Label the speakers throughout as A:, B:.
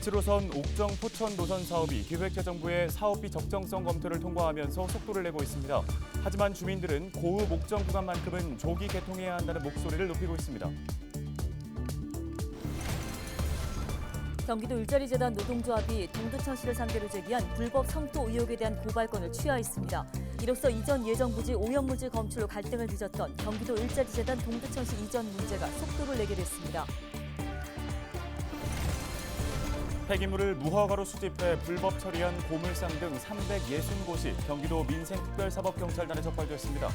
A: 7호선 옥정 포천 노선 사업이 기획재정부의 사업비 적정성 검토를 통과하면서 속도를 내고 있습니다. 하지만 주민들은 고읍 옥정 구간만큼은 조기 개통해야 한다는 목소리를 높이고 있습니다.
B: 경기도 일자리재단 노동조합이 동두천시를 상대로 제기한 불법 성토 의혹에 대한 고발건을 취하했습니다. 이로써 이전 예정부지 오염물질 검출로 갈등을 빚었던 경기도 일자리재단 동두천시 이전 문제가 속도를 내게 됐습니다.
A: 폐기물을 무허가로 수집해 불법 처리한 고물상 등 360곳이 경기도 민생특별사법경찰단에 적발됐습니다.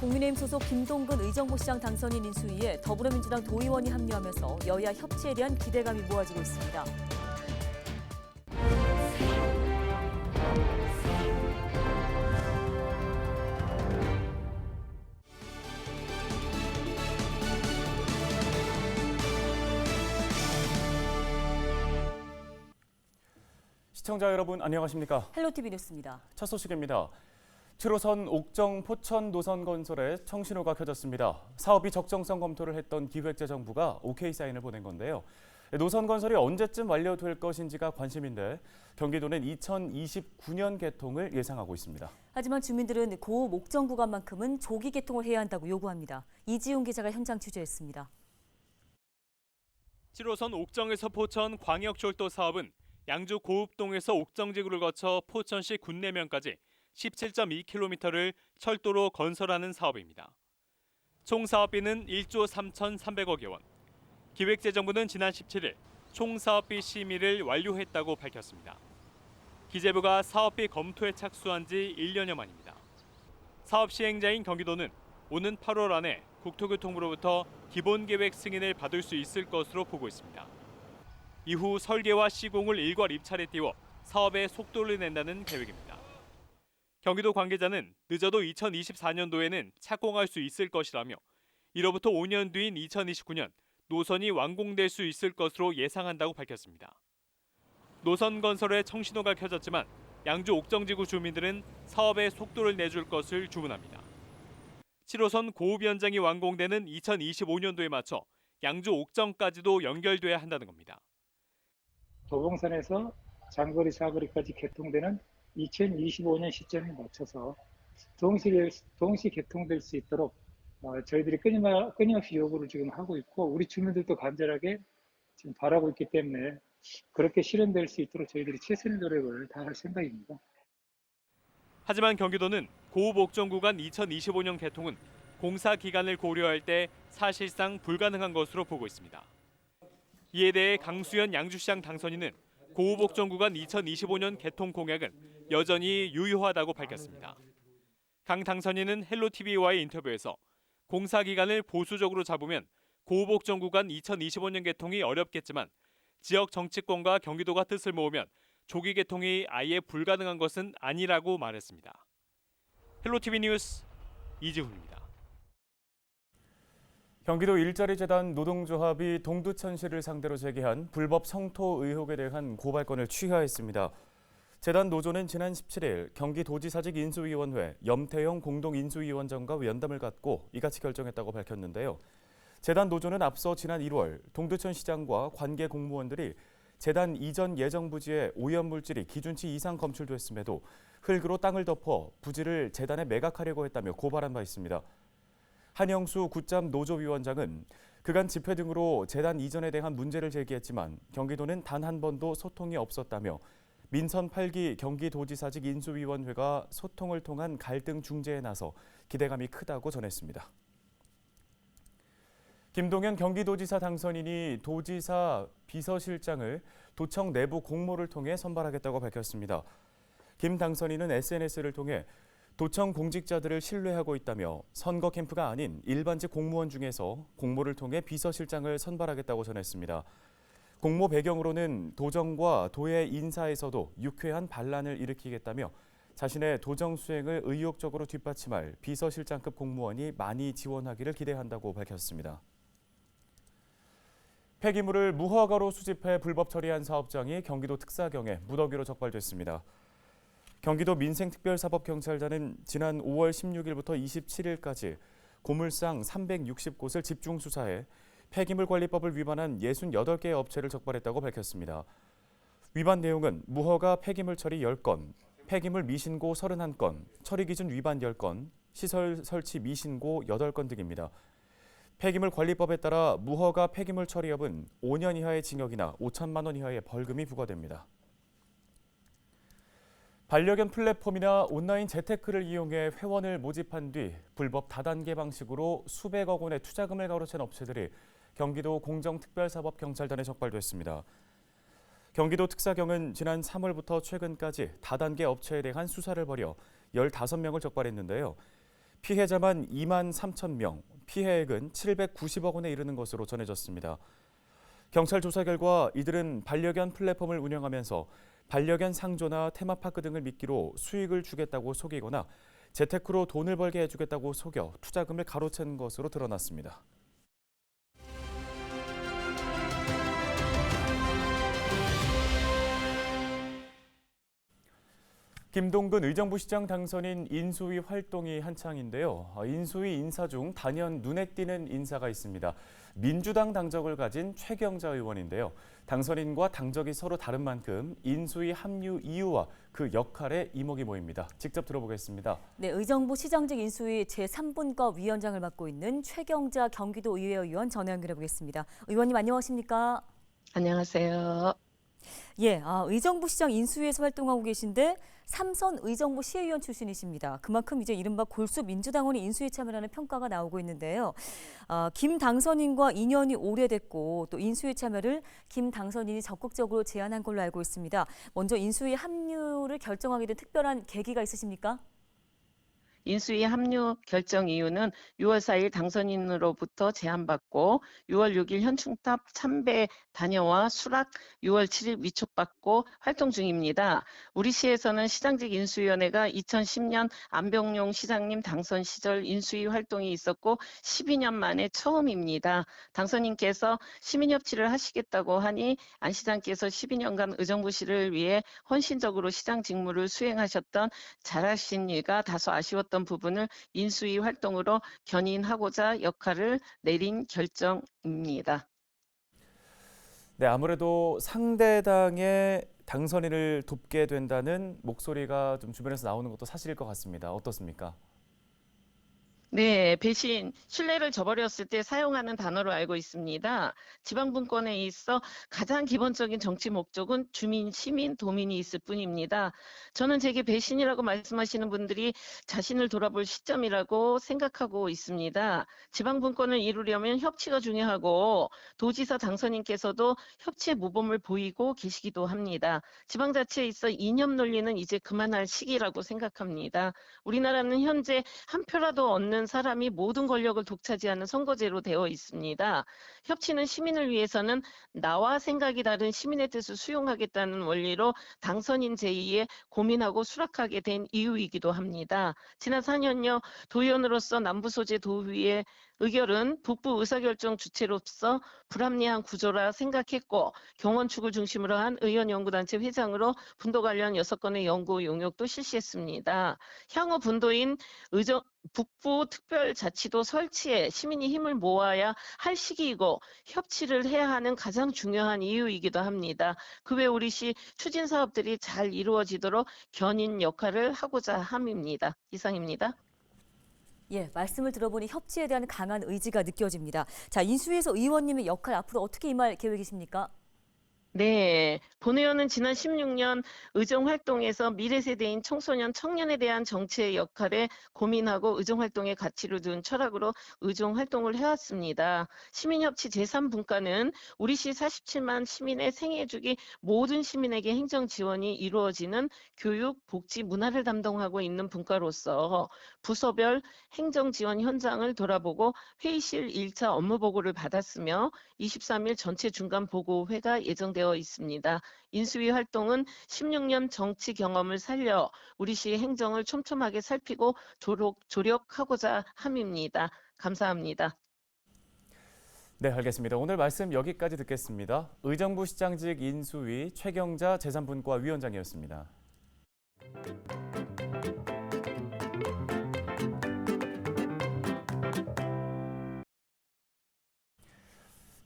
B: 국민의힘 소속 김동근 의정부시장 당선인 인수위에 더불어민주당 도의원이 합류하면서 여야 협치에 대한 기대감이 모아지고 있습니다.
A: 시청자 여러분 안녕하십니까?
B: 헬로티비 뉴스입니다.
A: 첫 소식입니다. 7호선 옥정 포천 노선 건설에 청신호가 켜졌습니다. 사업이 적정성 검토를 했던 기획재정부가 오케이 사인을 보낸 건데요. 노선 건설이 언제쯤 완료될 것인지가 관심인데 경기도는 2029년 개통을 예상하고 있습니다.
B: 하지만 주민들은 고읍 옥정 구간만큼은 조기 개통을 해야 한다고 요구합니다. 이지용 기자가 현장 취재했습니다.
C: 7호선 옥정에서 포천 광역철도 사업은 양주 고읍동에서 옥정지구를 거쳐 포천시 군내면까지 17.2km를 철도로 건설하는 사업입니다. 총 사업비는 1조 3,300억여 원. 기획재정부는 지난 17일 총 사업비 심의를 완료했다고 밝혔습니다. 기재부가 사업비 검토에 착수한 지 1년여 만입니다. 사업 시행자인 경기도는 오는 8월 안에 국토교통부로부터 기본계획 승인을 받을 수 있을 것으로 보고 있습니다. 이후 설계와 시공을 일괄 입찰에 띄워 사업에 속도를 낸다는 계획입니다. 경기도 관계자는 늦어도 2024년도에는 착공할 수 있을 것이라며 이로부터 5년 뒤인 2029년 노선이 완공될 수 있을 것으로 예상한다고 밝혔습니다. 노선 건설에 청신호가 켜졌지만 양주 옥정지구 주민들은 사업에 속도를 내줄 것을 주문합니다. 7호선 고읍 연장이 완공되는 2025년도에 맞춰 양주 옥정까지도 연결돼야 한다는 겁니다.
D: 도봉선에서 장거리 사거리까지 개통되는 2025년 시점에 맞춰서 동시, 동시 개통될 수 있도록 어, 저희들이 끊임아, 끊임없이 요구를 지금 하고 있고 우리 주민들도 간절하게 지금 바라고 있기 때문에 그렇게 실현될 수 있도록 저희들이 최선의 노력을 다할 생각입니다.
C: 하지만 경기도는 고읍 옥정 구간 2025년 개통은 공사 기간을 고려할 때 사실상 불가능한 것으로 보고 있습니다. 이에 대해 강수현 양주시장 당선인은 고읍 옥정 구간 2025년 개통 공약은 여전히 유효하다고 밝혔습니다. 강 당선인은 헬로TV와의 인터뷰에서 공사 기간을 보수적으로 잡으면 옥정 구간 2025년 개통이 어렵겠지만 지역 정치권과 경기도가 뜻을 모으면 조기 개통이 아예 불가능한 것은 아니라고 말했습니다. 헬로티비 뉴스 이지훈입니다.
A: 경기도 일자리재단 노동조합이 동두천시를 상대로 제기한 불법 성토 의혹에 대한 고발건을 취하했습니다. 재단 노조는 지난 17일 경기도지사직 인수위원회 염태영 공동인수위원장과 면담을 갖고 이같이 결정했다고 밝혔는데요. 재단 노조는 앞서 지난 1월 동두천 시장과 관계 공무원들이 재단 이전 예정 부지에 오염 물질이 기준치 이상 검출됐음에도 흙으로 땅을 덮어 부지를 재단에 매각하려고 했다며 고발한 바 있습니다. 한영수 굿잠 노조위원장은 그간 집회 등으로 재단 이전에 대한 문제를 제기했지만 경기도는 단 한 번도 소통이 없었다며 민선 8기 경기도지사직 인수위원회가 소통을 통한 갈등 중재에 나서 기대감이 크다고 전했습니다. 김동연 경기도지사 당선인이 도지사 비서실장을 도청 내부 공모를 통해 선발하겠다고 밝혔습니다. 김 당선인은 SNS를 통해 도청 공직자들을 신뢰하고 있다며 선거 캠프가 아닌 일반직 공무원 중에서 공모를 통해 비서실장을 선발하겠다고 전했습니다. 공모 배경으로는 도정과 도의 인사에서도 유쾌한 반란을 일으키겠다며 자신의 도정 수행을 의욕적으로 뒷받침할 비서실장급 공무원이 많이 지원하기를 기대한다고 밝혔습니다. 폐기물을 무허가로 수집해 불법 처리한 사업장이 경기도 특사경에 무더기로 적발됐습니다. 경기도 민생특별사법경찰단은 지난 5월 16일부터 27일까지 고물상 360곳을 집중 수사해 폐기물 관리법을 위반한 68개의 업체를 적발했다고 밝혔습니다. 위반 내용은 무허가 폐기물 처리 10건, 폐기물 미신고 31건, 처리 기준 위반 10건, 시설 설치 미신고 8건 등입니다. 폐기물 관리법에 따라 무허가 폐기물 처리업은 5년 이하의 징역이나 5천만 원 이하의 벌금이 부과됩니다. 반려견 플랫폼이나 온라인 재테크를 이용해 회원을 모집한 뒤 불법 다단계 방식으로 수백억 원의 투자금을 가로챈 업체들이 경기도 공정특별사법경찰단에 적발됐습니다. 경기도 특사경은 지난 3월부터 최근까지 다단계 업체에 대한 수사를 벌여 15명을 적발했는데요. 피해자만 2만 3천 명, 피해액은 790억 원에 이르는 것으로 전해졌습니다. 경찰 조사 결과 이들은 반려견 플랫폼을 운영하면서 반려견 상조나 테마파크 등을 미끼로 수익을 주겠다고 속이거나 재테크로 돈을 벌게 해주겠다고 속여 투자금을 가로챈 것으로 드러났습니다. 김동근 의정부 시장 당선인 인수위 활동이 한창인데요. 어, 인수위 인사 중 단연 눈에 띄는 인사가 있습니다. 민주당 당적을 가진 최경자 의원인데요. 당선인과 당적이 서로 다른 만큼 인수위 합류 이유와 그 역할에 이목이 모입니다. 직접 들어보겠습니다.
B: 네, 의정부 시장직 인수위 제3분과 위원장을 맡고 있는 최경자 경기도 의회 의원 전화 연결해 보겠습니다. 의원님 안녕하십니까?
E: 안녕하세요.
B: 예, 아, 의정부 시장 인수위에서 활동하고 계신데 삼선 의정부 시의원 출신이십니다. 그만큼 이제 이른바 골수 민주당원이 인수위에 참여하는 평가가 나오고 있는데요. 아, 김 당선인과 인연이 오래됐고 또 인수위 참여를 김 당선인이 적극적으로 제안한 걸로 알고 있습니다. 먼저 인수위 합류를 결정하게 된 특별한 계기가 있으십니까?
E: 인수위 합류 결정 이유는 6월 4일 당선인으로부터 제안받고 6월 6일 현충탑 참배 다녀와 수락 6월 7일 위촉받고 활동 중입니다. 우리 시에서는 시장직 인수위원회가 2010년 안병용 시장님 당선 시절 인수위 활동이 있었고 12년 만에 처음입니다. 당선인께서 시민협치를 하시겠다고 하니 안 시장께서 12년간 의정부시를 위해 헌신적으로 시장 직무를 수행하셨던 잘하신 일가 다소 아쉬웠 던 부분을 인수위 활동으로 견인하고자 역할을 내린 결정입니다.
A: 네, 아무래도 상대당의 당선인을 돕게 된다는 목소리가 좀 주변에서 나오는 것도 사실일 것 같습니다. 어떻습니까?
E: 네, 배신, 신뢰를 저버렸을 때 사용하는 단어로 알고 있습니다. 지방분권에 있어 가장 기본적인 정치 목적은 주민, 시민, 도민이 있을 뿐입니다. 저는 제게 배신이라고 말씀하시는 분들이 자신을 돌아볼 시점이라고 생각하고 있습니다. 지방분권을 이루려면 협치가 중요하고 도지사 당선인께서도 협치의 모범을 보이고 계시기도 합니다. 지방자치에 있어 이념 논리는 이제 그만할 시기라고 생각합니다. 우리나라는 현재 한 표라도 얻는 사람이 모든 권력을 독차지하는 선거제로 되어 있습니다. 협치는 시민을 위해서는 나와 생각이 다른 시민의 뜻을 수용하겠다는 원리로 당선인 제의에 고민하고 수락하게 된 이유이기도 합니다. 지난 4년여 도의원으로서 남부 소재 도의회 의결은 북부 의사결정 주체로서 불합리한 구조라 생각했고 경원축을 중심으로 한 의원연구단체 회장으로 분도 관련 6건의 연구 용역도 실시했습니다. 향후 분도인 의정, 북부 특별자치도 설치에 시민이 힘을 모아야 할 시기이고 협치를 해야 하는 가장 중요한 이유이기도 합니다. 그 외 우리 시 추진 사업들이 잘 이루어지도록 견인 역할을 하고자 함입니다. 이상입니다.
B: 예, 말씀을 들어보니 협치에 대한 강한 의지가 느껴집니다. 자, 인수위에서 의원님의 역할 앞으로 어떻게 임할 계획이십니까?
E: 네, 본 의원은 지난 16년 의정 활동에서 미래 세대인 청소년, 청년에 대한 정치의 역할에 고민하고 의정 활동의 가치를 둔 철학으로 의정 활동을 해왔습니다. 시민협치 제3분과는 우리 시 47만 시민의 생애 주기 모든 시민에게 행정 지원이 이루어지는 교육, 복지, 문화를 담당하고 있는 분과로서 부서별 행정 지원 현장을 돌아보고 회의실 1차 업무 보고를 받았으며 23일 전체 중간 보고회가 예정 되어 있습니다. 인수위 활동은 16년 정치 경험을 살려 우리 시 행정을 촘촘하게 살피고 조력, 조력하고자 함입니다. 감사합니다.
A: 네, 알겠습니다. 오늘 말씀 여기까지 듣겠습니다. 의정부 시장직 인수위 최경자 제3분과 위원장이었습니다.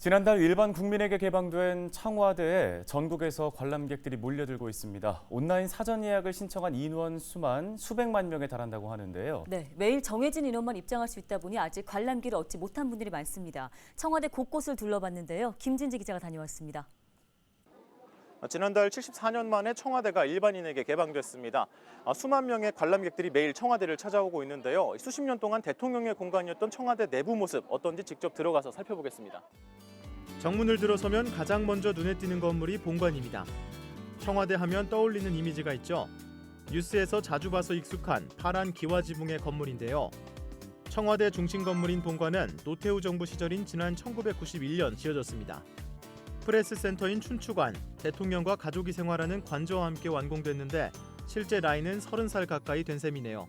A: 지난달 일반 국민에게 개방된 청와대에 전국에서 관람객들이 몰려들고 있습니다. 온라인 사전 예약을 신청한 인원 수만 수백만 명에 달한다고 하는데요.
B: 네, 매일 정해진 인원만 입장할 수 있다 보니 아직 관람기를 얻지 못한 분들이 많습니다. 청와대 곳곳을 둘러봤는데요. 김진지 기자가 다녀왔습니다.
F: 지난달 74년 만에 청와대가 일반인에게 개방됐습니다. 아, 수만 명의 관람객들이 매일 청와대를 찾아오고 있는데요. 수십 년 동안 대통령의 공간이었던 청와대 내부 모습 어떤지 직접 들어가서 살펴보겠습니다.
G: 정문을 들어서면 가장 먼저 눈에 띄는 건물이 본관입니다. 청와대 하면 떠올리는 이미지가 있죠. 뉴스에서 자주 봐서 익숙한 파란 기와 지붕의 건물인데요. 청와대 중심 건물인 본관은 노태우 정부 시절인 지난 1991년 지어졌습니다. 프레스 센터인 춘추관, 대통령과 가족이 생활하는 관저와 함께 완공됐는데 실제 나이는 30살 가까이 된 셈이네요.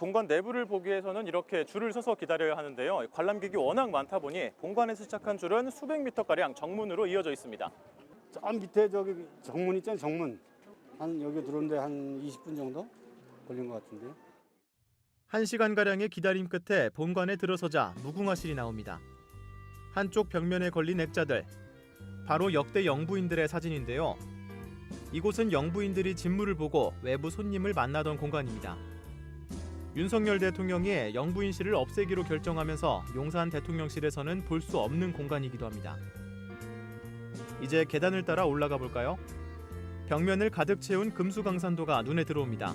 F: 본관 내부를 보기 위해서는 이렇게 줄을 서서 기다려야 하는데요. 관람객이 워낙 많다 보니 본관에서 시작한 줄은 수백 미터가량 정문으로 이어져 있습니다.
H: 저 밑에 저기 정문 있잖아요 정문 한 여기 들어오는데 한 20분 정도 걸린 것 같은데요
G: 1시간 가량의 기다림 끝에 본관에 들어서자 무궁화실이 나옵니다. 한쪽 벽면에 걸린 액자들 바로 역대 영부인들의 사진인데요. 이곳은 영부인들이 진물을 보고 외부 손님을 만나던 공간입니다. 윤석열 대통령이 영부인실을 없애기로 결정하면서 용산 대통령실에서는 볼 수 없는 공간이기도 합니다. 이제 계단을 따라 올라가 볼까요? 벽면을 가득 채운 금수강산도가 눈에 들어옵니다.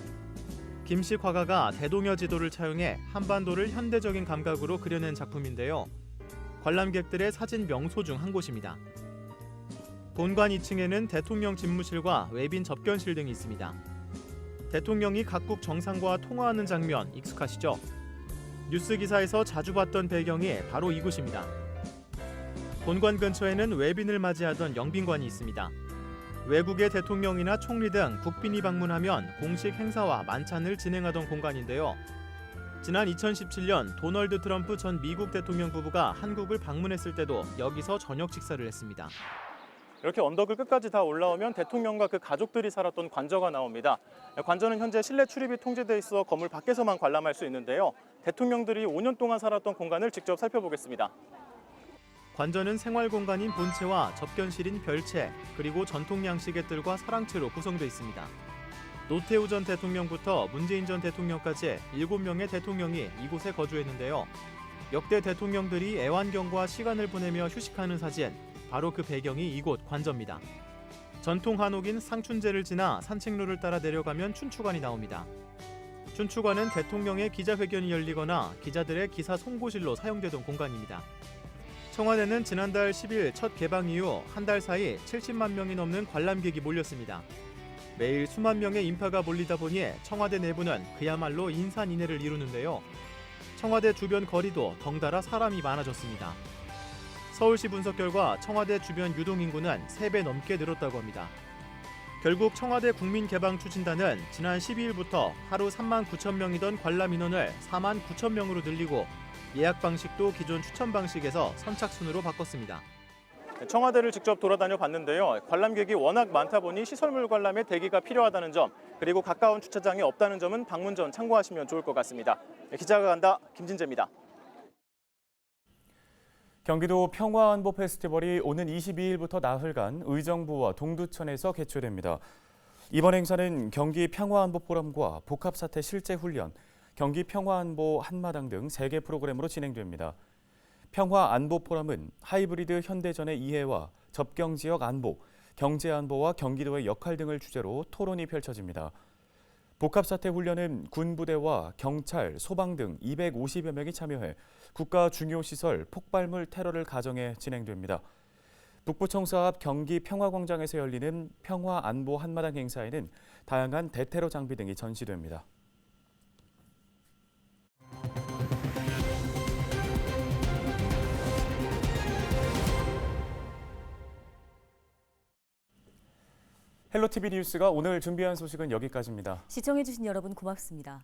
G: 김식 화가가 대동여 지도를 차용해 한반도를 현대적인 감각으로 그려낸 작품인데요. 관람객들의 사진 명소 중 한 곳입니다. 본관 2층에는 대통령 집무실과 외빈 접견실 등이 있습니다. 대통령이 각국 정상과 통화하는 장면 익숙하시죠? 뉴스 기사에서 자주 봤던 배경이 바로 이곳입니다. 본관 근처에는 외빈을 맞이하던 영빈관이 있습니다. 외국의 대통령이나 총리 등 국빈이 방문하면 공식 행사와 만찬을 진행하던 공간인데요. 지난 2017년 도널드 트럼프 전 미국 대통령 부부가 한국을 방문했을 때도 여기서 저녁 식사를 했습니다.
F: 이렇게 언덕을 끝까지 다 올라오면 대통령과 그 가족들이 살았던 관저가 나옵니다. 관저는 현재 실내 출입이 통제돼 있어 건물 밖에서만 관람할 수 있는데요. 대통령들이 5년 동안 살았던 공간을 직접 살펴보겠습니다.
G: 관저는 생활 공간인 본체와 접견실인 별채 그리고 전통 양식의 뜰과 사랑채로 구성되어 있습니다. 노태우 전 대통령부터 문재인 전 대통령까지 7명의 대통령이 이곳에 거주했는데요. 역대 대통령들이 애완견과 시간을 보내며 휴식하는 사진 바로 그 배경이 이곳 관저입니다. 전통 한옥인 상춘제를 지나 산책로를 따라 내려가면 춘추관이 나옵니다. 춘추관은 대통령의 기자회견이 열리거나 기자들의 기사 송고실로 사용되던 공간입니다. 청와대는 지난달 10일 첫 개방 이후 한 달 사이 70만 명이 넘는 관람객이 몰렸습니다. 매일 수만 명의 인파가 몰리다 보니 청와대 내부는 그야말로 인산인해를 이루는데요. 청와대 주변 거리도 덩달아 사람이 많아졌습니다. 서울시 분석 결과 청와대 주변 유동 인구는 3배 넘게 늘었다고 합니다. 결국 청와대 국민개방 추진단은 지난 12일부터 하루 3만 9천 명이던 관람 인원을 4만 9천 명으로 늘리고 예약 방식도 기존 추천 방식에서 선착순으로 바꿨습니다.
F: 청와대를 직접 돌아다녀 봤는데요. 관람객이 워낙 많다 보니 시설물 관람에 대기가 필요하다는 점, 그리고 가까운 주차장이 없다는 점은 방문 전 참고하시면 좋을 것 같습니다. 기자가 간다 김진재입니다.
A: 경기도 평화안보 페스티벌이 오는 22일부터 나흘간 의정부와 동두천에서 개최됩니다. 이번 행사는 경기 평화안보 포럼과 복합사태 실제 훈련, 경기 평화안보 한마당 등세개 프로그램으로 진행됩니다. 평화안보 포럼은 하이브리드 현대전의 이해와 접경 지역 안보, 경제 안보와 경기도의 역할 등을 주제로 토론이 펼쳐집니다. 복합사태 훈련은 군부대와 경찰, 소방 등 250여 명이 참여해 국가 중요 시설 폭발물 테러를 가정해 진행됩니다. 북부청사 앞 경기 평화광장에서 열리는 평화안보 한마당 행사에는 다양한 대테러 장비 등이 전시됩니다. 헬로티비 뉴스가 오늘 준비한 소식은 여기까지입니다.
B: 시청해주신 여러분 고맙습니다.